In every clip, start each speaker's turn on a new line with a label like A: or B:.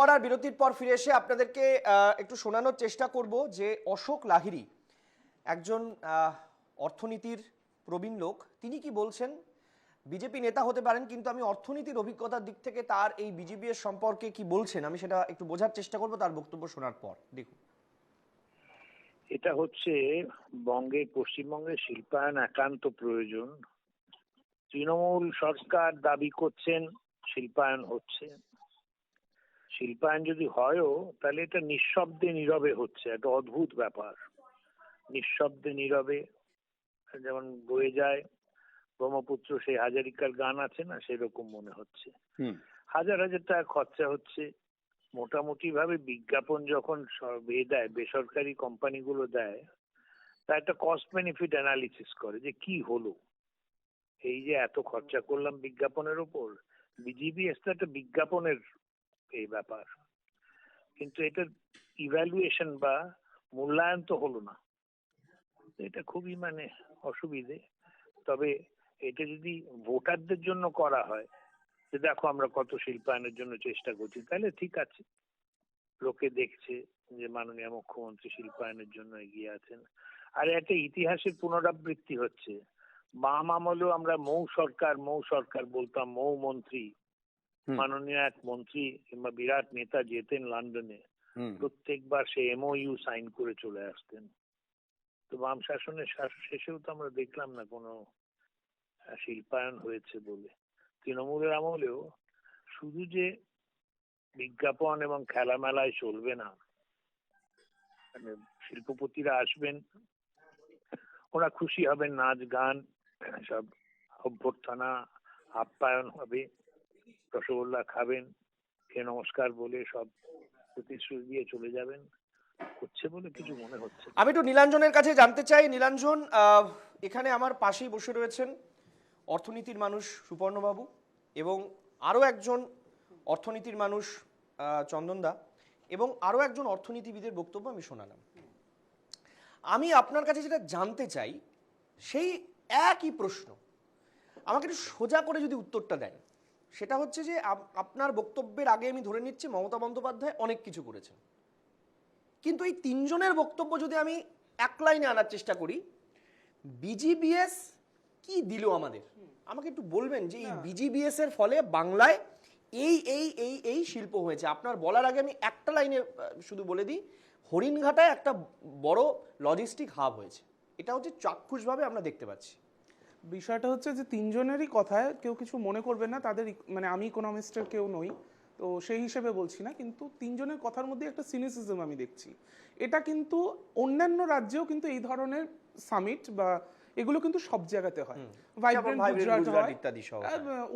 A: পর আর বিরতির পর ফিরে এসে আপনাদেরকে একটু শোনানোর চেষ্টা করব যে অশোক লাহিড়ী, একজন অর্থনীতির প্রবীণ লোক, তিনি কি বলছেন? বিজেপি নেতা হতে পারেন, কিন্তু আমি অর্থনীতির অভিজ্ঞতার দিক থেকে তার এই বিজেপি এর সম্পর্কে কি বলছেন? আমি সেটা একটু বোঝার চেষ্টা করব, তার বক্তব্য শোনার পর। দেখুন।
B: এটা হচ্ছে বঙ্গের, পশ্চিমবঙ্গের শিল্পায়ন একান্ত প্রয়োজন। তৃণমূল সরকার দাবি করছেন, শিল্পায়ন হচ্ছে। শিল্পায়ন যদি হয়ও তাহলে এটা নিঃশব্দে নীরবে হচ্ছে একটা অদ্ভুত ব্যাপার। নিঃশব্দে নীরবে যেমন বয়ে যায় ব্রহ্মপুত্র সেই হাজারিকার গান আছে না সেরকম মনে হচ্ছে। হাজার হাজার টাকা খরচা হচ্ছে। মোটামুটি ভাবে বিজ্ঞাপন যখন এ দেয় বেসরকারি কোম্পানিগুলো দেয় তা একটা কস্ট বেনিফিট অ্যানালিসিস করে যে কি হলো? এই যে এত খরচা করলাম বিজ্ঞাপনের উপর বিজিবিএস তো একটা বিজ্ঞাপনের এই ব্যাপার। কিন্তু এটার ইভ্যালুয়েশন বা মূল্যায়ন তো হলো না। এটা খুবই মানে অসুবিধে। তবে এটা যদি ভোটারদের জন্য করা হয়, যে দেখো আমরা কত শিল্পায়নের জন্য চেষ্টা করছি, তাহলে ঠিক আছে। লোকে দেখছে যে মাননীয় মুখ্যমন্ত্রী শিল্পায়নের জন্য এগিয়ে আছেন। আর একটা ইতিহাসের পুনরাবৃত্তি হচ্ছে। বাম আমলেও আমরা মৌ সরকার মৌ সরকার বলতাম, মৌ মন্ত্রী। মাননীয় এক মন্ত্রী কিংবা বিরাট নেতা যেতেন লন্ডনে প্রত্যেকবার সে এমওইউ সাইন করে চলে আসতেন। তো বাম শাসনের শাস- শেষেও তো আমরা দেখলাম না কোনো শিল্পায়ন হয়েছে বলে। তৃণমূলের আমলেও শুধু যে বিজ্ঞাপন এবং খেলামেলায় চলবে না মানে শিল্পপতিরা আসবেন ওরা খুশি হবেন নাচ গান সব অভ্যর্থনা আপ্যায়ন হবে। রসগোল্লা খাবেন কে নমস্কার বলে সব প্রতিশ্রুতি দিয়ে চলে যাবেন, হচ্ছে বলে কিছু মনে হচ্ছে
A: আমি একটু নীলাঞ্জনের কাছে জানতে চাই। নীলাঞ্জন এখানে আমার পাশেই বসে রয়েছেন অর্থনীতির মানুষ সুপর্ণবাবু এবং আরও একজন অর্থনীতির মানুষ চন্দনদা এবং আরও একজন অর্থনীতিবিদের বক্তব্য আমি শোনালাম। আমি আপনার কাছে যেটা জানতে চাই, সেই একই প্রশ্ন। আমাকে একটু সোজা করে যদি উত্তরটা দেন। সেটা হচ্ছে যে আপ- আপনার বক্তব্যের আগে আমি ধরে নিচ্ছি মমতা বন্দ্যোপাধ্যায় অনেক কিছু করেছেন। কিন্তু এই তিনজনের বক্তব্য যদি আমি এক লাইনে আনার চেষ্টা করি বিজিবিএস কি দিল আমাদের? আমাকে একটু বলবেন যে এই বিজিবিএস এর ফলে বাংলায় এই এই এই এই শিল্প হয়েছে। আপনার বলার আগে আমি একটা লাইনে শুধু বলে দিই হরিণঘাটায় একটা বড় লজিস্টিক হাব হয়েছে। এটা হচ্ছে চাক্ষুষভাবে আমরা দেখতে পাচ্ছি।
C: বিষয়টা হচ্ছে যে তিনজনেরই কথায় কেউ কিছু মনে করবে না তাদের মানে আমি ইকোনমিস্টের কেউ নই তো সেই হিসেবে বলছি না কিন্তু তিনজনের কথার মধ্যে একটা সিনিসিজম আমি দেখছি। এটা কিন্তু অন্যান্য রাজ্যেও কিন্তু এই ধরনের সামিট বা এগুলো কিন্তু সব জায়গাতে হয়। ভাইব্রেন্ট গুজরাট হয়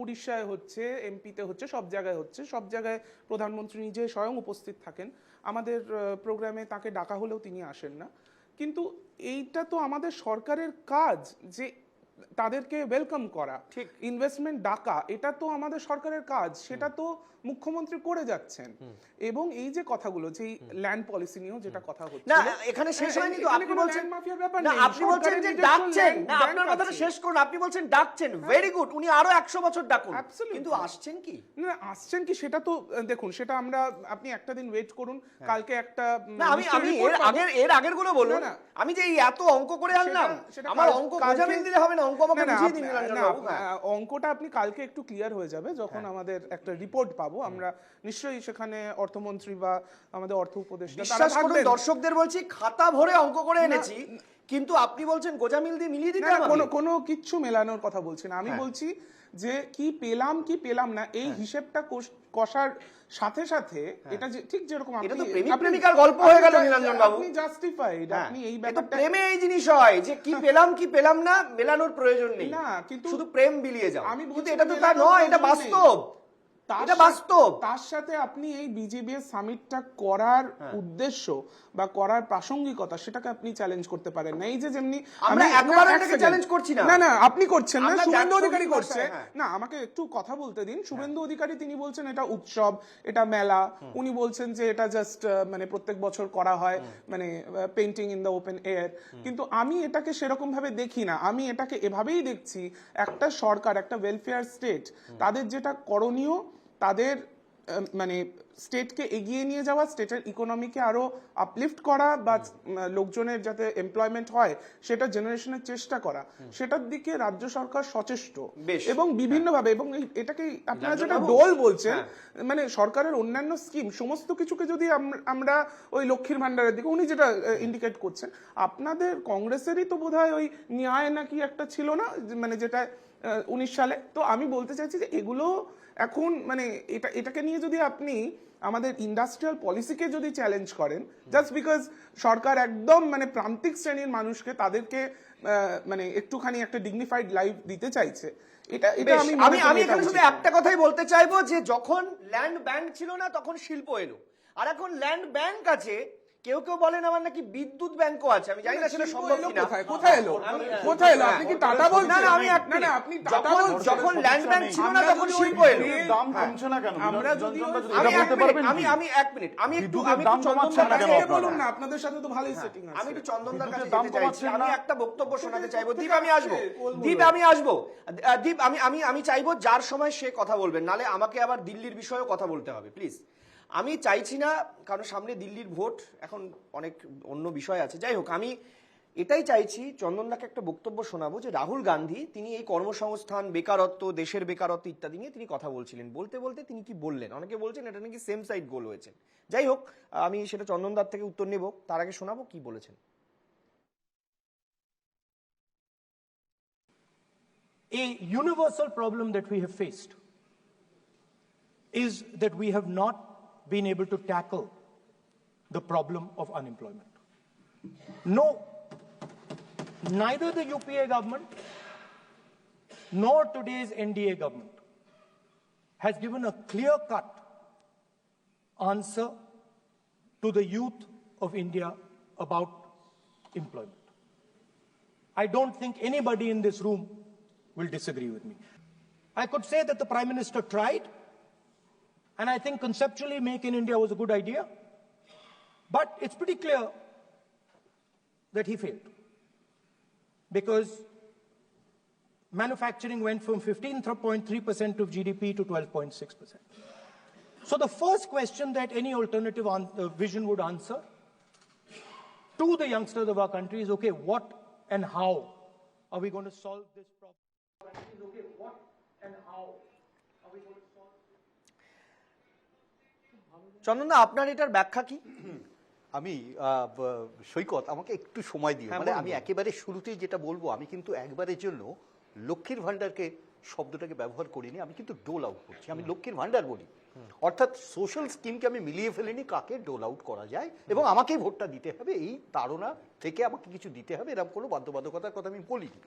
C: উড়িষ্যায় হচ্ছে এমপিতে হচ্ছে সব জায়গায় হচ্ছে সব জায়গায় প্রধানমন্ত্রী নিজে স্বয়ং উপস্থিত থাকেন। আমাদের প্রোগ্রামে তাকে ডাকা হলেও তিনি আসেন না। কিন্তু এইটা তো আমাদের সরকারের কাজ যে তাদেরকে ওয়েলকাম করা।
A: ঠিক।
C: ইনভেস্টমেন্ট ডাকা এটা তো আমাদের সরকারের কাজ সেটা তো মুখ্যমন্ত্রী করে যাচ্ছেন। এবং এই যে কথাগুলো যে ল্যান্ড পলিসি নিয়েও যেটা কথা হচ্ছে
A: না এখানে শেষ হয়নি তো। আপনি বলছেন
C: মাফিয়ার ব্যাপার
A: না আপনি বলছেন যে ডাকছেন। না আপনার কথাটা শেষ করুন। আপনি বলছেন ডাকছেন। ভেরি গুড উনি আরও একশো বছর ডাকুন। কিন্তু আসছেন কি?
C: না আসছেন কি সেটা তো দেখুন সেটা আমরা আপনি একটা দিন ওয়েট করুন। কালকে একটা
A: না আমি আমি এর আগের এর আগেরগুলো বলুন। আমি যে এই এত অঙ্ক করে আনলাম আমার অঙ্ক গোজামিল দিলে হবে না? অঙ্ক আমাকে বুঝিয়ে দিন হ্যাঁ।
C: অঙ্কটা আপনি কালকে একটু ক্লিয়ার হয়ে যাবে যখন আমাদের একটা রিপোর্ট পাবো। আমরা নিশ্চয়ই সেখানে অর্থমন্ত্রী বা আমাদের অর্থ উপদেষ্টা
A: বিশ্বাস করুন দর্শকদের বলছি খাতা ভরে অঙ্ক করে এনেছি কিন্তু আপনি বলছেন গোজামিল দিয়ে মিলিয়ে দিতে
C: কোনো কোনো কিচ্ছু মেলানোর কথা বলছি না। আমি
A: হ্যাঁ।
C: বলছি যে কি পেলাম কি পেলাম না এই হিসেবটা কষার সাথে সাথে এটা যে ঠিক যেরকম
A: হ্যাঁ। এটা তো প্রেমিক প্রেমিকার গল্প হয়ে গেল নিরঞ্জন বাবু।
C: আপনি জাস্টিফাইড
A: হ্যাঁ,
C: আপনি এই ব্যাপারটা
A: প্রেমে এই জিনিস হয় যে কি পেলাম কি পেলাম না মেলানোর প্রয়োজন নেই।
C: না, কিন্তু-
A: শুধু প্রেম বিলিয়ে যাও
C: আমি বলতে
A: এটা তো তা নয় এটা বাস্তব। এটা বাস্তব।
C: তার সাথে আপনি এই বিজেপি সামিটটা করার
A: হ্যাঁ।
C: উদ্দেশ্য বা করার প্রাসঙ্গিকতা সেটাকে আপনি চ্যালেঞ্জ করতে পারেন না। এই যে যেমনি
A: আমরা
C: আমি-
A: একবারও
C: না, এক
A: এটাকে challenge করছি না।
C: না না আপনি করছেন না শুভেন্দু অধিকারী করছে।
A: হ্যাঁ।
C: না আমাকে একটু কথা বলতে দিন। শুভেন্দু অধিকারী তিনি বলছেন এটা উৎসব এটা মেলা। উনি বলছেন যে এটা জাস্ট মানে প্রত্যেক বছর করা হয় মানে painting in the open air কিন্তু আমি এটাকে সেরকম ভাবে দেখি না। আমি এটাকে এভাবেই দেখছি একটা সরকার একটা ওয়েলফেয়ার স্টেট তাদের যেটা করণীয় তাদের মানে স্টেটকে এগিয়ে নিয়ে যাওয়া স্টেটের ইকোনমিকে আরও আপলিফট করা বা লোকজনের যাতে এমপ্লয়মেন্ট হয় সেটা জেনারেশনের চেষ্টা করা সেটার দিকে রাজ্য সরকার সচেষ্ট। এবং বিভিন্নভাবে এবং এটাকে আপনারা যেটা? ডোল বলছেন
A: হ্যাঁ।
C: মানে সরকারের অন্যান্য স্কিম সমস্ত কিছুকে যদি আমরা ওই লক্ষ্মীর ভান্ডারের দিকে উনি যেটা ইন্ডিকেট করছেন আপনাদের কংগ্রেসেরই তো বোধহয় ওই ন্যায় নাকি একটা ছিল না মানে যেটা উনিশ সালে। তো আমি বলতে চাইছি যে এগুলো এখন মানে এটা এটাকে নিয়ে যদি আপনি আমাদের ইন্ডাস্ট্রিয়াল পলিসিকে যদি চ্যালেঞ্জ করেন জাস্ট বিকজ সরকার একদম মানে প্রান্তিক শ্রেণির মানুষকে তাদেরকে মানে একটুখানি একটা ডিগনিফাইড লাইফ দিতে চাইছে এটা এটা আমি
A: আমি আমি এখানে শুধু একটা কথাই বলতে চাইব যে যখন ল্যান্ড ব্যাংক ছিল না তখন শিল্প এলো। আর এখন ল্যান্ড ব্যাংক আছে কেউ কেউ বলেন আমার নাকি বিদ্যুৎ ব্যাংকও আছে আমি জানি না সেটা সম্ভব কিনা।
C: কোথায়? কোথায় এলো? কোথায় এলো? আপনি কি টাটা বলছেন?
A: না না আমি এক
C: না, না, আপনি টাটা
A: যখন
C: বলছেন।
A: যখন ল্যান্ড ব্যাংক ছিল না তখন
C: ওই
A: শিল্প এলো।
D: দাম কমছে না কেন?
C: আমরা যদি
A: আমি
D: বলতে পারবেন
A: আমি আমি এক মিনিট। আমি একটু আমি একটু
D: দাম কমাচ্ছেন না
A: চন্দনদার
D: কেন
A: কাছে-
C: বলুন না আপনাদের সাথে তো ভালোই সেটিং আছে।
A: আমি একটু চন্দনদার কাছে
D: দাম
A: যেতে চাইছি। আমি একটা বক্তব্য শোনাতে চাইব। দীপ আমি আসব। দীপ আমি আসব। দীপ আমি আমি আমি চাইব যার সময় সে কথা বলবেন। নালে আমাকে আবার দিল্লির বিষয়েও কথা বলতে হবে প্লিজ আমি চাইছি না, কারণ সামনে দিল্লির ভোট, এখন অনেক অন্য বিষয় আছে। যাই হোক, আমি এটাই চাইছি চন্দনদাকে একটা বক্তব্য শোনাবো যে রাহুল গান্ধী, তিনি এই কর্মসংস্থান, বেকারত্ব, দেশের বেকারত্ব ইত্যাদি নিয়ে তিনি কথা বলছিলেন। বলতে বলতে তিনি কি বললেন? অনেকে বলছেন এটা নাকি সেম সাইড গোল হয়েছে। যাই হোক, আমি সেটা চন্দনদার থেকে উত্তর নেব। তার আগে শোনাবো কি বলেছেন।
E: A universal problem that we have faced is that we have not been able to tackle the problem of unemployment. No, neither the UPA government nor today's NDA government has given a clear cut answer to the youth of India about employment. I don't think anybody in this room will disagree with me. I could say that the Prime Minister tried, and I think conceptually Make in India was a good idea, but it's pretty clear that he failed. Because manufacturing went from 15.3% of GDP to 12.6%. So the first question that any alternative uh, vision would answer to the youngsters of our country is okay, what and how are we going to solve this problem? Okay, what and how
A: চন্দনদা আপনার এটার ব্যাখ্যা কি?
F: আমি সৈকত আমাকে একটু সময় দিও।
A: হ্যাঁ,
F: মানে আমি একেবারে শুরুতেই যেটা বলব আমি কিন্তু একবারের জন্য লক্ষ্মীর ভান্ডারকে শব্দটাকে ব্যবহার করিনি আমি কিন্তু ডোল আউট করছি। আমি লক্ষ্মীর ভান্ডার বলি। অর্থাৎ সোশ্যাল স্কিমকে আমি মিলিয়ে ফেলিনি কাকে ডোল আউট করা যায় এবং আমাকেই ভোটটা দিতে হবে এই তাড়না থেকে আমাকে কিছু দিতে হবে এরকম কোনো বাধ্যবাধকতার কথা আমি বলিনি।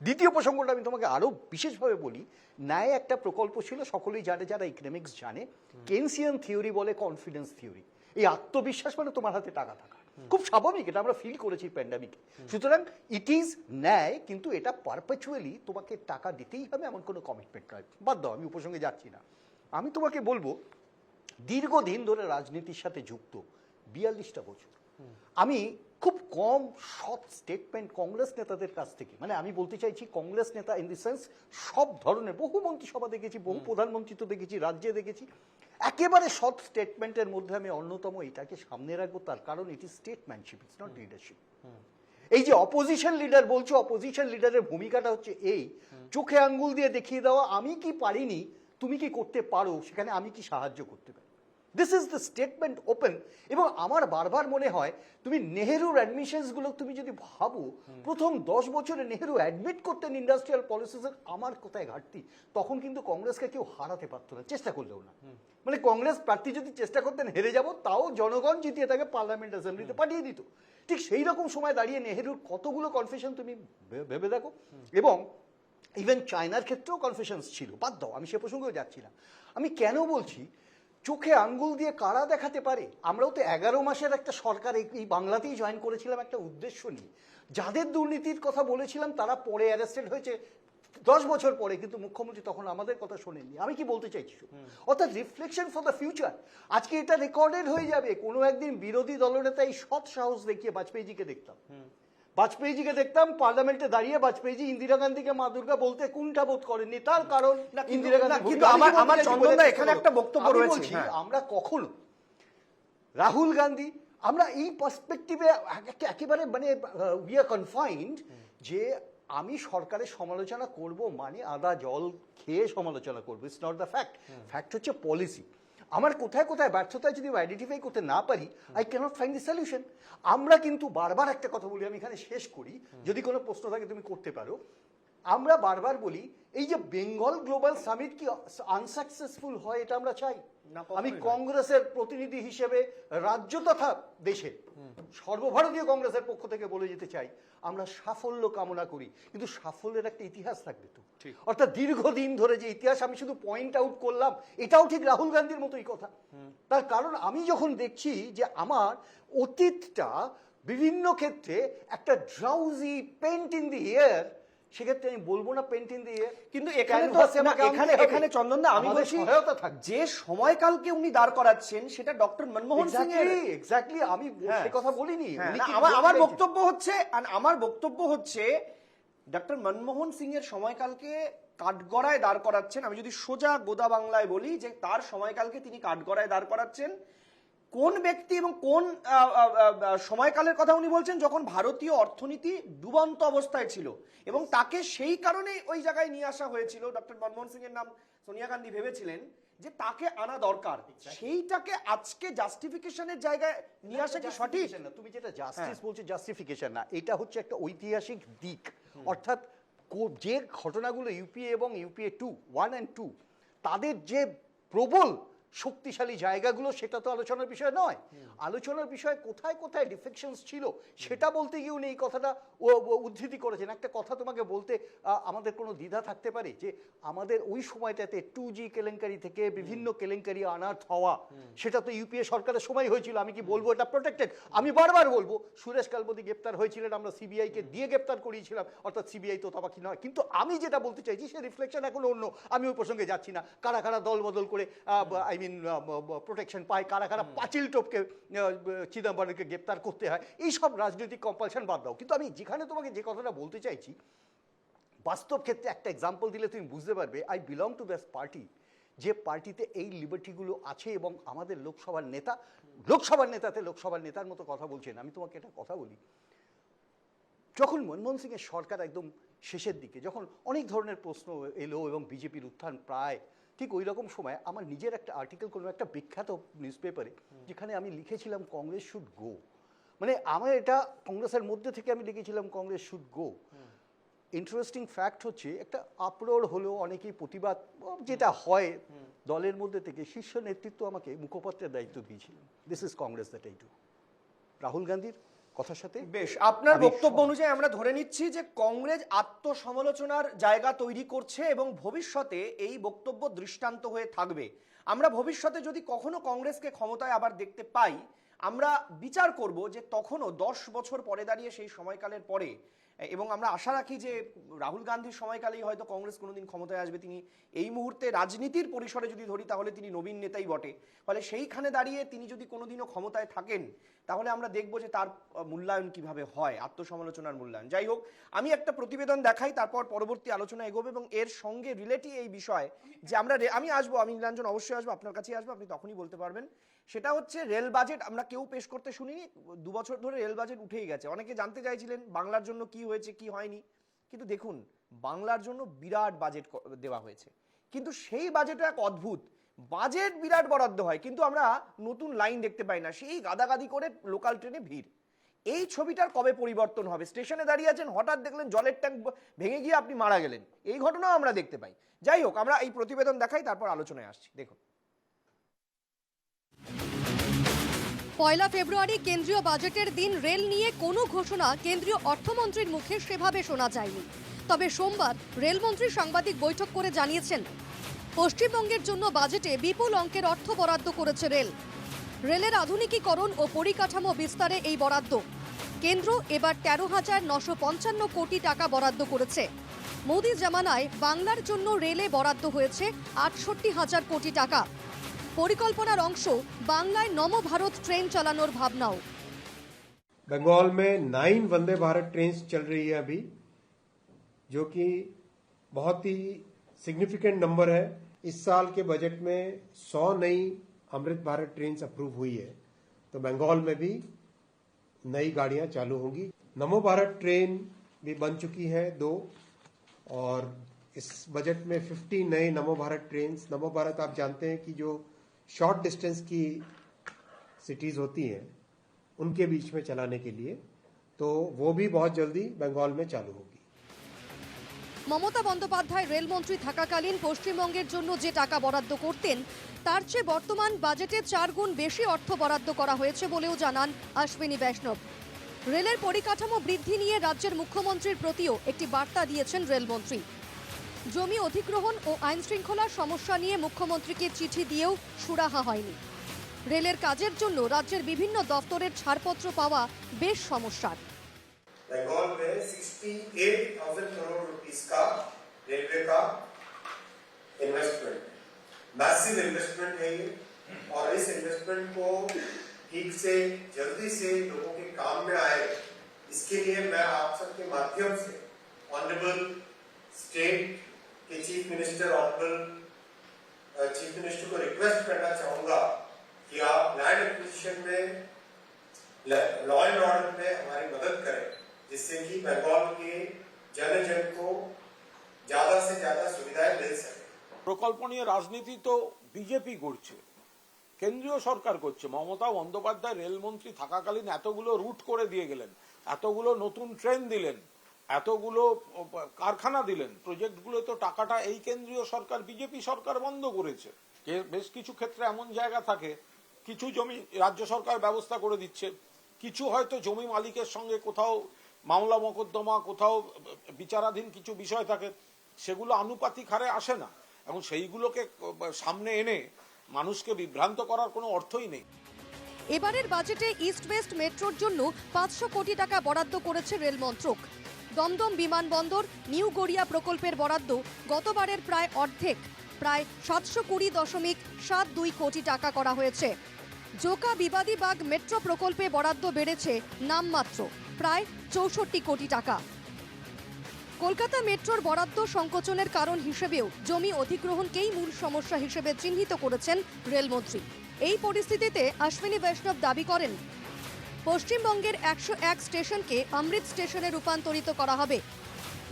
F: দ্বিতীয় প্রসঙ্গটা আমি তোমাকে আরও বিশেষভাবে বলি ন্যায় একটা প্রকল্প ছিল সকলেই জানে যারা ইকোনমিক্স জানে কেনসিয়ান থিওরি বলে কনফিডেন্স থিওরি এই আত্মবিশ্বাস মানে তোমার হাতে টাকা থাকা। খুব স্বাভাবিক এটা আমরা ফিল করেছি প্যান্ডামিকে সুতরাং ইট ইজ ন্যায় কিন্তু এটা পারপেচুয়ালি তোমাকে টাকা দিতেই হবে এমন কোনো কমিটমেন্ট নয়। বাদ দাও আমি উপসঙ্গে যাচ্ছি না। আমি তোমাকে বলব দীর্ঘদিন ধরে রাজনীতির সাথে যুক্ত বিয়াল্লিশটা বছর। আমি কম সৎ স্টেটমেন্ট কংগ্রেস নেতাদের কাছ থেকে। মানে আমি বলতে চাইছি কংগ্রেস নেতা ইন দি সেন্স সব ধরনের বহু মন্ত্রিসভা দেখেছি বহু প্রধানমন্ত্রী তো দেখেছি রাজ্যে দেখেছি। একেবারে সৎ স্টেটমেন্টের মধ্যে আমি অন্যতম এটাকে সামনে রাখব তার কারণ এটি স্টেটম্যানশিপ ইটস নট লিডারশিপ এই যে অপোজিশন লিডার বলছো অপোজিশন লিডারের ভূমিকাটা হচ্ছে এই চোখে আঙ্গুল দিয়ে দেখিয়ে দেওয়া আমি কি পারিনি তুমি কি করতে পারো সেখানে আমি কি সাহায্য করতে পারি? This is the statement open এবং আমার বারবার মনে হয় তুমি নেহেরুর অ্যাডমিশনসগুলো তুমি যদি ভাবো প্রথম দশ বছরে নেহেরু অ্যাডমিট করতেন ইন্ডাস্ট্রিয়াল পলিসিসের আমার কোথায় ঘাটতি? তখন কিন্তু কংগ্রেসকে কেউ হারাতে পারতো না চেষ্টা করলেও না। মানে কংগ্রেস প্রার্থী যদি চেষ্টা করতেন হেরে যাব তাও জনগণ জিতিয়ে তাকে পার্লামেন্ট অ্যাসেম্বলিতে পাঠিয়ে দিত। ঠিক সেই রকম সময় দাঁড়িয়ে নেহেরুর কতগুলো কনফেশন তুমি ভেবে দেখো। এবং ইভেন চায়নার ক্ষেত্রেও কনফেশনস ছিল। বাদ দাও আমি সে প্রসঙ্গেও যাচ্ছি না আমি কেন বলছি চোখে আঙ্গুল দিয়ে কারা দেখাতে পারে? আমরাও তো এগারো মাসের একটা সরকার এই- বাংলাতেই জয়েন করেছিলাম একটা উদ্দেশ্য নিয়ে। যাদের দুর্নীতির কথা বলেছিলাম তারা পরে অ্যারেস্টেড হয়েছে দশ বছর পরে কিন্তু মুখ্যমন্ত্রী তখন আমাদের কথা শোনেননি। আমি কি বলতে চাইছি অর্থাৎ রিফ্লেকশন ফর দ্য ফিউচার আজকে এটা রেকর্ডেড হয়ে যাবে কোনো একদিন বিরোধী দলনেতা এই সৎ সাহস দেখিয়ে বাজপেয়ীজিকে দেখতাম। বাজপেয়ীজিকে দেখতাম পার্লামেন্টে দাঁড়িয়ে বাজপেয়ীজি ইন্দিরা গান্ধীকে মা দুর্গা বলতে কোনটা বোধ করেননি। তার কারণ ইন্দিরা গান্ধী
A: কিন্তু আমার- আমার চন্দনদা এখানে একটা বক্তব্য রয়েছে, হ্যাঁ।
F: আমরা কখনো রাহুল গান্ধী আমরা এই পার্সপেক্টিভে একেবারে মানে উই আর কনফাইন্ড যে আমি সরকারের সমালোচনা করব মানে আদা জল খেয়ে সমালোচনা করব। It's not the fact fact হচ্ছে পলিসি আমার কোথায় কোথায় ব্যর্থতা যদি আইডেন্টিফাই করতে না পারি I can't find the solution আমরা কিন্তু বারবার একটা কথা বলি, আমি এখানে শেষ করি। যদি কোনো প্রশ্ন থাকে তুমি করতে পারো। আমরা বারবার বলি এই যে বেঙ্গল গ্লোবাল সামিট কি আনসাকসেসফুল হয় এটা আমরা চাই?
A: না,
F: আমি কংগ্রেসের প্রতিনিধি হিসেবে রাজ্য তথা দেশে সর্বভারতীয় কংগ্রেসের পক্ষ থেকে বলে যেতে চাই আমরা সাফল্য কামনা করি। কিন্তু সাফল্যের একটা ইতিহাস থাকবে তো। অর্থাৎ দীর্ঘদিন ধরে যে ইতিহাস আমি শুধু পয়েন্ট আউট করলাম এটাও ঠিক রাহুল গান্ধীর মতোই কথা। তার কারণ আমি যখন দেখছি যে আমার অতীতটা বিভিন্ন ক্ষেত্রে একটা drowsy paint in the air সেক্ষেত্রে আমি বলব না পেন্ট দি এয়ার
A: কিন্তু এখানে তো এখানে এখানে চন্দনদা আমি বলছি যে সময়কালকে উনি দাঁড় করাচ্ছেন সেটা ডক্টর মনমোহন সিং এর
F: এক্স্যাক্টলি আমি
A: হ্যাঁ।
F: সে কথা বলিনি।
A: হ্যাঁ, আমার আমার বক্তব্য হচ্ছে আর আমার বক্তব্য হচ্ছে ডক্টর মনমোহন সিং এর সময়কালকে কাঠগড়ায় দাঁড় করাচ্ছেন। আমি যদি সোজা গোদা বাংলায় বলি যে তার সময়কালকে তিনি কাঠগড়ায় দাঁড় করাচ্ছেন কোন ব্যক্তি এবং কোন সময়কালের কথা উনি বলছেন যখন ভারতীয় অর্থনীতি ডুবন্ত অবস্থায় ছিল এবং তাকে সেই কারণে ওই জায়গায় নিয়ে আসা হয়েছিল। ডক্টর মনমোহন সিং এর নাম সোনিয়া গান্ধী ভেবেছিলেন যে তাকে আনা দরকার। সেইটাকে আজকে জাস্টিফিকেশনের জায়গায় নিয়ে আসা কি সঠিক?
F: না, তুমি যেটা জাস্টিস বলছো জাস্টিফিকেশন না এটা হচ্ছে একটা ঐতিহাসিক দিক। অর্থাৎ কো- যে ঘটনাগুলো ইউপিএ এবং UPA two one and two তাদের যে প্রবল শক্তিশালী জায়গাগুলো, সেটা তো আলোচনার বিষয় নয়। আলোচনার বিষয় কোথায় কোথায় ডিফেকশনস ছিল, সেটা বলতে গিয়ে উনি এই কথাটা উদ্ধৃতি করেছেন। একটা কথা তোমাকে বলতে আমাদের কোনো দ্বিধা থাকতে পারে যে আমাদের ওই সময়টাতে টু জি কেলেঙ্কারি থেকে বিভিন্ন কেলেঙ্কারি আনার্থ হওয়া, সেটা তো ইউপিএ সরকারের সময় হয়েছিল, আমি কি বলব এটা প্রোটেক্টেড আমি বারবার বলব, সুরেশ কালবদি গ্রেপ্তার হয়েছিলেন, আমরা সিবিআই কে দিয়ে গ্রেপ্তার করিয়েছিলাম, অর্থাৎ সিবিআই তো তাবাকি নয়। কিন্তু আমি যেটা বলতে চাইছি, সে রিফ্লেকশন এখন অন্য, আমি ওই প্রসঙ্গে যাচ্ছি না। কারা কারা দল বদল করে আই মিন প্রোটেকশন পায় কারা কারা পাঁচিল টোপকে চিদম্বরমকে গ্রেপ্তার করতে হয়। এই সব রাজনৈতিক কম্পালশন বাদ দাও। কিন্তু আমি যেখানে তোমাকে যে কথাটা বলতে চাইছি বাস্তব ক্ষেত্রে একটা এক্সাম্পল দিলে তুমি বুঝতে পারবে I belong to that's party যে পার্টিতে এই লিবার্টিগুলো আছে এবং আমাদের লোকসভার নেতা লোকসভার নেতাতে লোকসভার নেতার মতো কথা বলছেন। আমি তোমাকে একটা কথা বলি। যখন মনমোহন সিংয়ের সরকার একদম শেষের দিকে যখন অনেক ধরনের প্রশ্ন এলো এবং বিজেপির উত্থান প্রায় ঠিক ওই রকম সময় আমার নিজের একটা আর্টিকেল কোনো একটা বিখ্যাত নিউজ পেপারে যেখানে আমি লিখেছিলাম কংগ্রেস শুড গো মানে আমার এটা কংগ্রেসের মধ্যে থেকে আমি লিখেছিলাম Congress should go interesting fact হচ্ছে, একটা আপলোড হলো, অনেকেই প্রতিবাদ, যেটা হয় দলের মধ্যে থেকে, শীর্ষ নেতৃত্ব আমাকে মুখপাত্রের দায়িত্ব দিয়েছিলেন। দিস ইজ কংগ্রেস দ্যাট এই ডু রাহুল গান্ধীর কথার সাথে?
A: বেশ আপনার বক্তব্য অনুযায়ী আমরা ধরে নিচ্ছি যে কংগ্রেস আত্মসমালোচনার জায়গা তৈরি করছে এবং ভবিষ্যতে এই বক্তব্য দৃষ্টান্ত হয়ে থাকবে। আমরা ভবিষ্যতে যদি কখনো কংগ্রেসকে ক্ষমতায় আবার দেখতে পাই আমরা বিচার করব যে তখনও দশ বছর পরে দাঁড়িয়ে সেই সময়কালের পরে এবং আমরা আশা রাখি যে রাহুল গান্ধীর সময়কালেই হয়তো কংগ্রেস কোনোদিন ক্ষমতায় আসবে। তিনি এই মুহূর্তে রাজনীতির পরিসরে যদি ধরি, তাহলে তিনি নবীন নেতাই বটে। ফলে সেইখানে দাঁড়িয়ে তিনি যদি কোনোদিনও ক্ষমতায় থাকেন, তাহলে আমরা দেখব যে তার মূল্যায়ন কীভাবে হয়, আত্মসমালোচনার মূল্যায়ন। যাই হোক, আমি একটা প্রতিবেদন দেখাই, তারপর পরবর্তী আলোচনা এগোবে এবং এর সঙ্গে রিলেটিভ এই বিষয় যে আমরা আমি আসব, আমি নীলাঞ্জন অবশ্যই আসব, আপনার কাছেই আসব, আপনি তখনই বলতে পারবেন। সেটা হচ্ছে রেল বাজেট আমরা কেউ পেশ করতে শুনিনি। দু বছর ধরে রেল বাজেট উঠেই গেছে। অনেকে জানতে চাইছিলেন বাংলার জন্য কি হয়েছে, কি হয়নি। কিন্তু দেখুন, বাংলার জন্য বিরাট বাজেট দেওয়া হয়েছে। কিন্তু সেই বাজেটও এক অদ্ভুত। বাজেট বিরাট বরাদ্দ হয়, কিন্তু আমরা নতুন লাইন দেখতে পাই না। সেই গাদাগাদি করে লোকাল ট্রেনে ভিড়। এই ছবিটার কবে পরিবর্তন হবে? স্টেশনে দাঁড়িয়ে আছেন, হঠাৎ দেখলেন জলের ট্যাঙ্ক ভেঙে গিয়ে আপনি মারা গেলেন। এই ঘটনাও আমরা দেখতে পাই। যাই হোক, আমরা এই প্রতিবেদন দেখাই, তারপর আলোচনায় আসছি। দেখুন।
D: পয়লা ফেব্রুয়ারি কেন্দ্রীয় বাজেটের দিন রেল নিয়ে কোনো ঘোষণা কেন্দ্রীয় অর্থমন্ত্রীর মুখে সেভাবে শোনা যায়নি। তবে সোমবার রেলমন্ত্রী সাংবাদিক বৈঠক করে জানিয়েছেন, পশ্চিমবঙ্গের জন্য বাজেটে বিপুল অঙ্কের অর্থ বরাদ্দ করেছে রেল। রেলের আধুনিকীকরণ ও পরিকাঠামো বিস্তারে এই বরাদ্দ। কেন্দ্র এবার তেরো হাজার নশো পঞ্চান্ন কোটি টাকা বরাদ্দ করেছে। মোদি জামানায় বাংলার জন্য রেলে বরাদ্দ হয়েছে আটষট্টি হাজার কোটি টাকা। परिकल्पनार अंश बांग्लाय नवभारत ट्रेन चलानोर भावनाओ
G: बंगाल में नाइन वंदे भारत ट्रेन चल रही है अभी, जो कि बहुत ही सिग्निफिकेंट नंबर है। इस साल के बजट में 100 नई अमृत भारत ट्रेन अप्रूव हुई है। तो बंगाल में भी नई गाड़ियाँ चालू होंगी। नमो भारत ट्रेन भी बन चुकी है दो, और इस बजट में 50 नए नमो भारत ट्रेन नमो भारत आप जानते हैं कि जो शॉर्ट डिस्टेंस की सिटीज होती हैं उनके बीच में चलाने के लिए तो वो भी बहुत जल्दी बंगाल में चालू होगी
D: মমতা বন্দ্যোপাধ্যায় রেলমন্ত্রী থাকাকালীন পশ্চিমবঙ্গের জন্য যে টাকা বরাদ্দ করতেন তার চেয়ে বর্তমান বাজেটে চার গুণ বেশি অর্থ বরাদ্দ করা হয়েছে বলেও জানান অশ্বিনী বৈষ্ণব রেলের পরিকাঠামো বৃদ্ধি নিয়ে রাজ্যের মুখ্যমন্ত্রীর প্রতিও একটি বার্তা দিয়েছেন রেলমন্ত্রী জমি অধিগ্রহণ ও আইন শৃঙ্খলার সমস্যা নিয়ে মুখ্যমন্ত্রীকে চিঠি দিয়েও সুরাহা হয়নি রেলের কাজের জন্য রাজ্যের বিভিন্ন দপ্তরের ছাড়পত্র পাওয়া বেশ সমস্যার
G: बंगाल में 68,000 करोड़ रुपीस का रेलवे का इन्वेस्टमेंट मैसिव इन्वेस्टमेंट है ये और इस इन्वेस्टमेंट को ठीक से जल्दी से लोगों के काम में आए इसके लिए मैं आप सबके माध्यम से ऑनरेबल स्टेट के chief minister honourable chief minister को रिक्वेस्ट करना चाहूंगा कि आप लैंड एक्विजिशन में लॉ एंड ऑर्डर में हमारी मदद करें जिससे कि बंगाल के जन जन को ज्यादा से ज्यादा सुविधाएं मिल सके
H: প্রকল্প নিয়ে রাজনীতি তো বিজেপি করছে কেন্দ্রীয় সরকার করছে মমতা বন্দ্যোপাধ্যায় রেলমন্ত্রী থাকাকালীন এতগুলো রুট করে দিয়ে গেলেন এতগুলো নতুন ট্রেন দিলেন এতগুলো কারখানা দিলেন, প্রজেক্টগুলো তো টাকাটা এই কেন্দ্রীয় সরকার, বিজেপি সরকার বন্ধ করেছে। বেশ কিছু ক্ষেত্রে এমন জায়গা থাকে, কিছু জমি রাজ্য সরকার ব্যবস্থা করে দিচ্ছে, কিছু হয়তো জমি মালিকের সঙ্গে কোথাও মামলা মোকদ্দমা, কোথাও বিচারাধীন কিছু বিষয় থাকে, সেগুলো আনুপাতিক হারে আসে না। এবং সেইগুলোকে সামনে এনে মানুষকে বিভ্রান্ত করার কোনো অর্থই নেই।
D: এবারের বাজেটে ইস্ট ওয়েস্ট মেট্রোর জন্য পাঁচশো কোটি টাকা বরাদ্দ করেছে রেল মন্ত্রক দমদম বিমানবন্দর নিউ গড়িয়া প্রকল্পের বরাদ্দ গতবারের প্রায় অর্ধেক, প্রায় সাতশো কুড়ি দশমিক সাত দুই কোটি টাকা করা হয়েছে। জোকা বিবাদীবাগ মেট্রো প্রকল্পে বরাদ্দ বেড়েছে নামমাত্র, প্রায় চৌষট্টি কোটি টাকা। কলকাতা মেট্রোর বরাদ্দ সংকোচনের কারণ হিসেবেও জমি অধিগ্রহণকেই মূল সমস্যা হিসেবে চিহ্নিত করেছেন রেলমন্ত্রী। এই পরিস্থিতিতে অশ্বিনী বৈষ্ণব দাবি করেন পশ্চিমবঙ্গের একশো এক স্টেশনকে অমৃত স্টেশনে রূপান্তরিত করা হবে।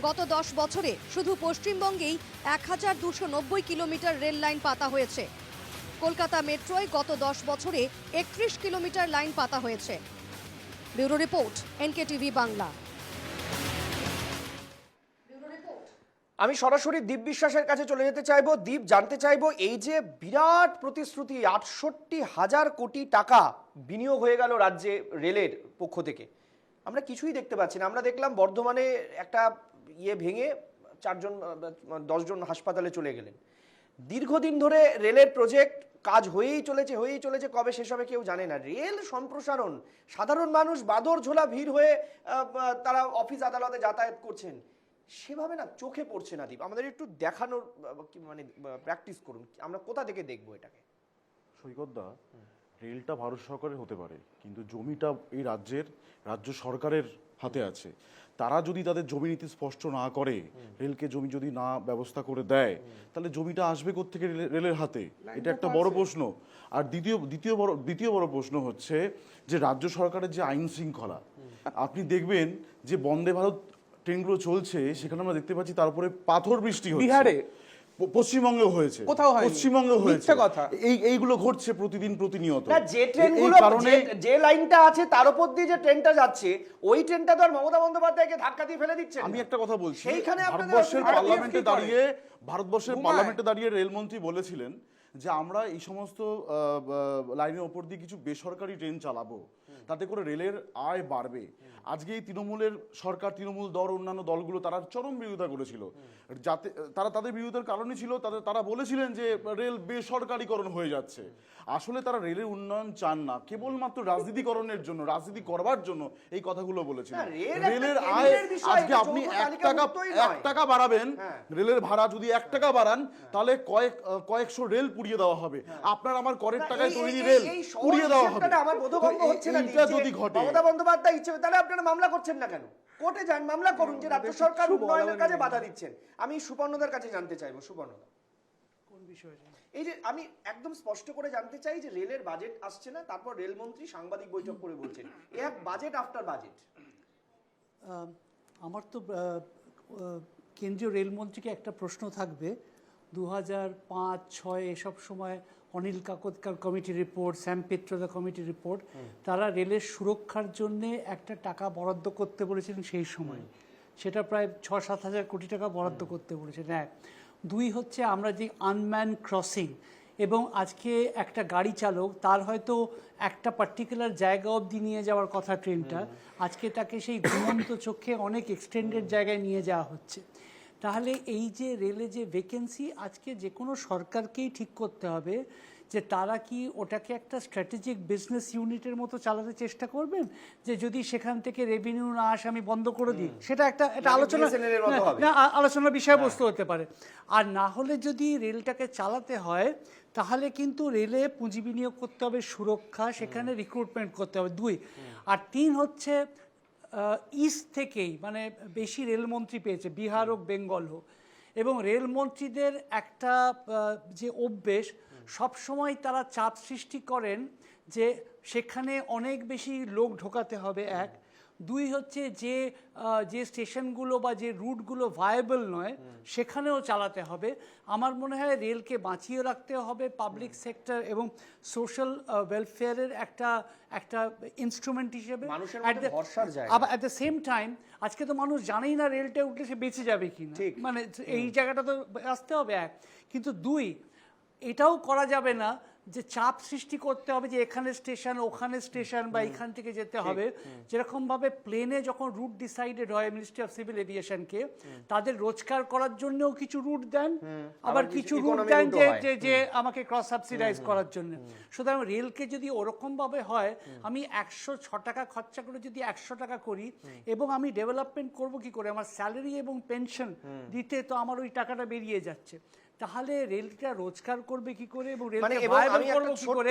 D: গত দশ বছরে শুধু পশ্চিমবঙ্গেই এক হাজার দুশো নব্বই কিলোমিটার রেল লাইন পাতা হয়েছে। কলকাতা মেট্রোয় গত দশ বছরে একত্রিশ কিলোমিটার লাইন পাতা হয়েছে। Bureau report NK TV Bangla.
A: আমি সরাসরি দীপ বিশ্বাসের কাছে চলে যেতে চাইব। দীপ, জানতে চাইব, এই যে বিরাট প্রতিশ্রুতি, আটষট্টি হাজার কোটি টাকা বিনিয়োগ হয়ে গেল রাজ্যে রেলের পক্ষ থেকে। আমরা কিছুই দেখতে পাচ্ছি না। আমরা দেখলাম বর্ধমানে একটা ইয়ে ভেঙে চারজন, দশজন হাসপাতালে চলে গেলেন। দীর্ঘদিন ধরে রেলের প্রজেক্ট কাজ হয়েই চলেছে হয়েই চলেছে, কবে শেষ হবে কেউ জানে না। রেল সম্প্রসারণ, সাধারণ মানুষ বাদর ঝোলা ভিড় হয়ে তারা অফিস আদালতে যাতায়াত করছেন। সেভাবে না চোখে পড়ছে না দীপ। আমাদের একটু দেখানোর মানে প্র্যাকটিস করুন। আমরা কোথা থেকে দেখব এটাকে?
I: সৈকতদা রেলটা ভারত সরকারের হতে পারে কিন্তু জমিটা এই রাজ্যের রাজ্য সরকারের হাতে আছে। তারা যদি তাদের জমি নীতি স্পষ্ট না করে রেলকে জমি যদি না ব্যবস্থা করে দেয় তাহলে জমিটা আসবে রেলে- রেলের হাতে? এটা একটা বড় প্রশ্ন। আর দ্বিতীয় দ্বিতীয় বড় দ্বিতীয় বড় প্রশ্ন হচ্ছে যে রাজ্য সরকারের যে আইন শৃঙ্খলা আপনি দেখবেন যে বন্দে ভারত ট্রেনগুলো চলছে সেখানে আমরা দেখতে পাচ্ছি তারপরে পাথর বৃষ্টি হচ্ছে।
C: বিহারে?
I: পশ্চিমবঙ্গে হয়েছে।
C: কোথাও হয়নি।
I: পশ্চিমবঙ্গে হয়েছে।
C: কথা।
I: এই এইগুলো ঘটছে প্রতিদিন প্রতিনিয়ত।
A: না যে ট্রেনগুলো
I: কারণে
A: যে- লাইনটা আছে তার উপর দিয়ে যে ট্রেনটা যাচ্ছে ওই ট্রেনটা তো আর মমতা বন্দ্যোপাধ্যায়কে ধাক্কা দিয়ে ফেলে দিচ্ছে
I: আমি একটা কথা বলছি
A: সেইখানে আপনাদের
I: ভারতবর্ষের পার্লামেন্টে দাঁড়িয়ে ভারতবর্ষের পার্লামেন্টে দাঁড়িয়ে রেলমন্ত্রী বলেছিলেন যে আমরা এই সমস্ত লাইনের ওপর দিয়ে কিছু বেসরকারি ট্রেন চালাবো। তাতে করে রেলের আয় বাড়বে। আজকে এই তৃণমূলের সরকার, তৃণমূল দল, অন্যান্য দলগুলো তারা চরম বিরোধিতা করেছিল। যাতে, তারা তাদের বিরোধিতার কারণে ছিল, তাদের, তারা বলেছিলেন যে রেল বেসরকারীকরণ হয়ে যাচ্ছে। আসলে তারা রেলের উন্নয়ন চান না কেবলমাত্র রাজনীতিকরণের জন্য রাজনীতি করবার জন্য এই কথাগুলো
A: একটা
I: রেলের আয় আজকে আপনি এক টাকা এক টাকা বাড়াবেন
A: হ্যাঁ।
I: রেলের ভাড়া যদি এক টাকা বাড়ান তাহলে কয়েক কয়েকশো রেল পুড়িয়ে দেওয়া হবে। আপনার আমার করের টাকায় তৈরি রেল পুড়িয়ে দেওয়া হবে।
A: আমার বোধগম্য হচ্ছে না। ইচ্ছে-
I: যদি ঘটে
A: মমতা বন্দ্যোপাধ্যায় ইচ্ছে তাহলে আপনারা মামলা করছেন না কেন? কোর্টে যান মামলা করুন যে রাজ্য সরকার উন্নয়নের কাজে বাধা দিচ্ছেন। আমি সুপর্ণদার কাছে জানতে চাইব সুপর্ণদা। এই যে আমি একদম স্পষ্ট করে জানতে চাই যে রেলের বাজেট আসছে না তারপর রেলমন্ত্রী সাংবাদিক বৈঠক করে বলছেন। এ এক বাজেট আফটার বাজেট
J: আমার তো কেন্দ্রীয় রেলমন্ত্রীকে একটা প্রশ্ন থাকবে। দু হাজার পাঁচ ছয় এসব সময় Anil Kakodkar committee report Sam Pitroda committee report তারা রেলের সুরক্ষার জন্য একটা টাকা বরাদ্দ করতে বলেছিলেন সেই সময়। সেটা প্রায় ছ সাত হাজার কোটি টাকা বরাদ্দ করতে বলেছেন এক দুই হচ্ছে আমরা যে আনম্যান ক্রসিং এবং আজকে একটা গাড়ি চালক তার হয়তো একটা পার্টিকুলার জায়গা অবধি নিয়ে যাওয়ার কথা ট্রেনটা। আজকে তাকে সেই ঘুমন্ত চোখে অনেক এক্সটেন্ডেড জায়গায় নিয়ে যাওয়া হচ্ছে। তাহলে এই যে রেলে যে ভেকেন্সি আজকে যে কোনো সরকারকেই ঠিক করতে হবে যে তারা কি ওটাকে একটা স্ট্র্যাটেজিক বিজনেস ইউনিটের মতো চালাতে চেষ্টা করবেন? যে যদি সেখান থেকে রেভিনিউ না আসে আমি বন্ধ করে দিই। সেটা একটা একটা
A: মানে
J: আলোচনা না। আলোচনার বিষয়বস্তু হতে পারে। আর না হলে যদি রেলটাকে চালাতে হয় তাহলে কিন্তু রেলে পুঁজি বিনিয়োগ করতে হবে সুরক্ষা সেখানে রিক্রুটমেন্ট করতে হবে। দুই আর তিন হচ্ছে ইস্ট থেকেই মানে বেশি রেলমন্ত্রী পেয়েছে বিহার হোক বেঙ্গল হোক। এবং রেলমন্ত্রীদের একটা যে অভ্যেস সবসময় তারা চাপ সৃষ্টি করেন যে সেখানে অনেক বেশি লোক ঢোকাতে হবে এক। দুই হচ্ছে যে যে স্টেশনগুলো বা যে রুটগুলো ভায়াবল নয় সেখানেও চালাতে হবে। আমার মনে হয় রেলকে বাঁচিয়ে রাখতে হবে পাবলিক সেক্টর এবং সোশ্যাল ওয়েলফেয়ারের একটা একটা ইনস্ট্রুমেন্ট হিসেবে। আবার অ্যাট দ্য সেম টাইম আজকে তো মানুষ জানেই না রেলটা উঠলে সে বেঁচে যাবে কি। মানে এই জায়গাটা তো আসতে হবে এক। কিন্তু দুই এটাও করা যাবে না যে চাপ সৃষ্টি করতে হবে যে এখানে স্টেশন ওখানে স্টেশন বা এখান থেকে যেতে হবে। যেরকম ভাবে প্লেনে যখন রুট ডিসাইডেড হয় মিনিস্ট্রি অফ সিভিল এভিয়েশনকে তাদের রোজগার করার জন্যও কিছু রুট দেন আবার কিছু রুট দেন যে যে আমাকে ক্রস সাবসিডাইজ করার জন্য। সুতরাং রেলকে যদি ওরকম ভাবে হয় আমি একশো ছ টাকা খরচা করে যদি একশো টাকা করি এবং আমি ডেভেলপমেন্ট করব কি করে? আমার স্যালারি এবং পেনশন দিতে তো আমার ওই টাকাটা বেরিয়ে যাচ্ছে। তাহলে রেলটা রোজগার করবে কি করে এবং
A: মানে এবং আমি একটা
J: করব কি করে?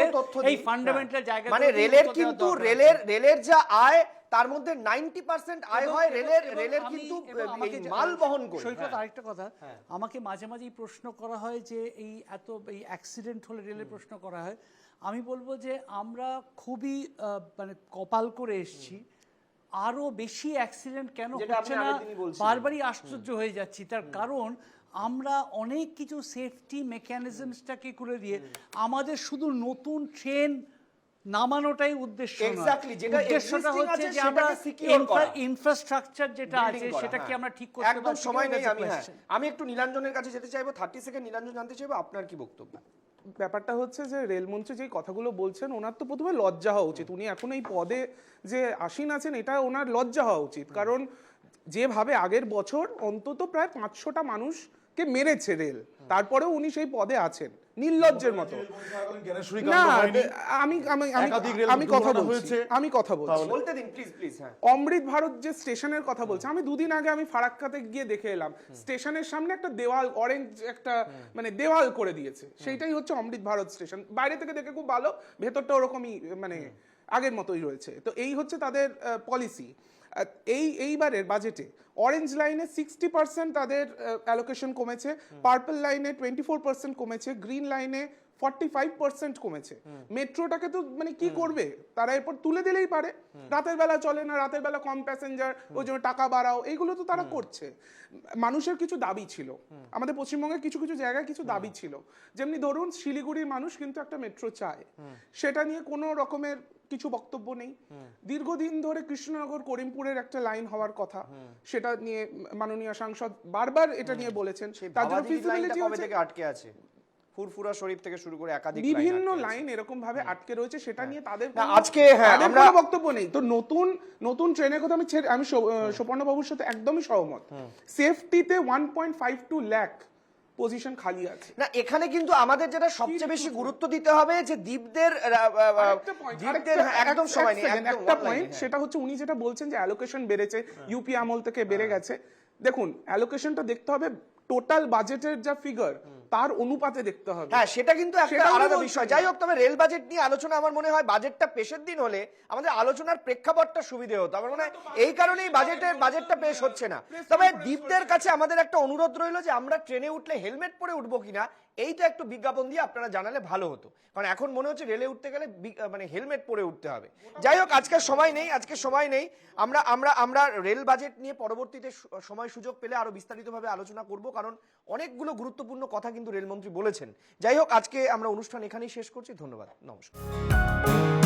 J: এই। ফান্ডামেন্টাল
A: হ্যাঁ।
J: জায়গা
A: মানে রেলের কিন্তু রেলের রেলের যা আয় তার মধ্যে নাইনটি পার্সেন্ট আয় হয় রেলের রেলের কিন্তু এই মাল বহন করে।
J: সৈকত
A: হ্যাঁ।
J: আরেকটা কথা। আমাকে মাঝে মাঝেই প্রশ্ন করা হয় যে এই এত এই অ্যাক্সিডেন্ট হলে রেলের প্রশ্ন করা হয়। আমি বলব যে আমরা খুবই মানে কপাল করে এসেছি। আরও বেশি অ্যাক্সিডেন্ট কেন হচ্ছে না। বারবারই আশ্চর্য হয়ে যাচ্ছি। তার কারণ আমরা অনেক কিছু সেফটি মেকানিজমসটাকে করে দিয়ে আমাদের শুধু নতুন ট্রেন নামানোটাই উদ্দেশ্য উদ্দেশ্যটা হচ্ছে যে আমরা
A: সেটাকে।
J: ইনফ্রাস্ট্রাকচার যেটা আছে
A: করা,
J: সেটা কি
A: হ্যাঁ।
J: আমরা ঠিক করতে
A: একদম সময় নেই আমি হ্যাঁ। আমি একটু নীলাঞ্জনের কাছে যেতে চাইব থার্টি সেকেন্ড নীলাঞ্জন জানতে চাইব আপনার কি বক্তব্য?
C: ব্যাপারটা হচ্ছে যে রেলমন্ত্রী যে কথাগুলো বলছেন ওনার তো প্রথমে লজ্জা হওয়া উচিত। উনি এখন এই পদে যে আসীন আছেন এটা ওনার লজ্জা হওয়া উচিত। কারণ যেভাবে আগের বছর অন্তত প্রায় পাঁচশোটা মানুষকে মেরেছে রেল। তারপরেও উনি সেই পদে আছেন। নির্লজ্জের মতো। না আমি আমি আমি- কথা বলছি। আমি কথা বলছি।
A: বলতে দিন প্লিজ প্লিজ হ্যাঁ।
C: অমৃত ভারত যে স্টেশনের কথা বলছে আমি দুদিন আগে আমি ফারাক্কাতে গিয়ে দেখে এলাম। স্টেশনের সামনে একটা দেওয়াল অরেঞ্জ একটা মানে দেওয়াল করে দিয়েছে। সেইটাই হচ্ছে অমৃত ভারত স্টেশন। বাইরে থেকে দেখে খুব ভালো ভেতরটা ওরকমই মানে আগের মতোই রয়েছে। তো এই হচ্ছে তাদের পলিসি এই এইবারের বাজেটে অরেঞ্জ লাইনে সিক্সটি পার্সেন্ট তাদের অ্যালোকেশন কমেছে পার্পল লাইনে টোয়েন্টি ফোর পার্সেন্ট কমেছে গ্রিন লাইনে ফর্টি ফাইভ পার্সেন্ট কমেছে। মেট্রোটাকে তো মানে কি করবে? তারা এরপর তুলে দিলেই পারে। রাতের বেলা চলে না রাতের বেলা কম প্যাসেঞ্জার ওই জন্য টাকা বাড়াও এইগুলো তো তারা করছে। মানুষের কিছু দাবি ছিল। আমাদের পশ্চিমবঙ্গের কিছু কিছু জায়গায় কিছু দাবি ছিল। যেমনি ধরুন শিলিগুড়ির মানুষ কিন্তু একটা মেট্রো চায়। সেটা নিয়ে কোনো রকমের কিছু বক্তব্য নেই। দীর্ঘদিন ধরে কৃষ্ণনগর করিমপুরের একটা লাইন হওয়ার কথা। সেটা নিয়ে মাননীয় সাংসদ বারবার এটা নিয়ে বলেছেন। তার জন্য
A: থেকে আটকে আছে? ফুরফুরা শরীফ থেকে শুরু করে একাধিক
C: বিভিন্ন লাইন এরকম ভাবে আটকে রয়েছে সেটা নিয়ে তাদের
A: আজকে, হ্যাঁ, আমরা-
C: বক্তব্য নেই। তো নতুন নতুন ট্রেনের কথা আমি আমি সুপর্ণ বাবুর সাথে একদমই সহমত। সেফটিতে one point five two lakh position খালি আছে।
A: না এখানে কিন্তু আমাদের যেটা সবচেয়ে বেশি গুরুত্ব দিতে হবে যে দ্বীপদের
C: আরেকটা-
A: হ্যাঁ, একদম সময় নেই
C: একটা পয়েন্ট
A: হ্যাঁ।
C: সেটা হচ্ছে উনি যেটা বলছেন যে অ্যালোকেশন বেড়েছে ইউপি আমল থেকে বেড়ে গেছে। দেখুন অ্যালোকেশনটা দেখতে হবে টোটাল বাজেটের যা ফিগার তার অনুপাতে দেখতে হবে।
A: হ্যাঁ সেটা কিন্তু একটা আলাদা বিষয়। যাই হোক তবে রেল বাজেট নিয়ে আলোচনা আমার মনে হয় বাজেটটা পেশের দিন হলে আমাদের আলোচনার প্রেক্ষাপটটা সুবিধে হতো। আমার মনে হয় এই কারণেই বাজেটের বাজেটটা পেশ হচ্ছে না। তবে দীপদের কাছে আমাদের একটা অনুরোধ রইল যে আমরা ট্রেনে উঠলে হেলমেট পরে উঠবো কিনা এইটা একটু বিজ্ঞাপন দিয়ে আপনারা জানালে ভালো হতো। কারণ এখন মনে হচ্ছে রেলে উঠতে গেলে মানে হেলমেট পরে উঠতে হবে। যাই হোক আজকের সময় নেই আজকে সময় নেই। আমরা আমরা আমরা রেল বাজেট নিয়ে পরবর্তীতে সময় সুযোগ পেলে আরও বিস্তারিতভাবে আলোচনা করব কারণ অনেকগুলো গুরুত্বপূর্ণ কথা কিন্তু রেলমন্ত্রী বলেছেন। যাই হোক আজকে আমরা অনুষ্ঠান এখানেই শেষ করছি। ধন্যবাদ। নমস্কার।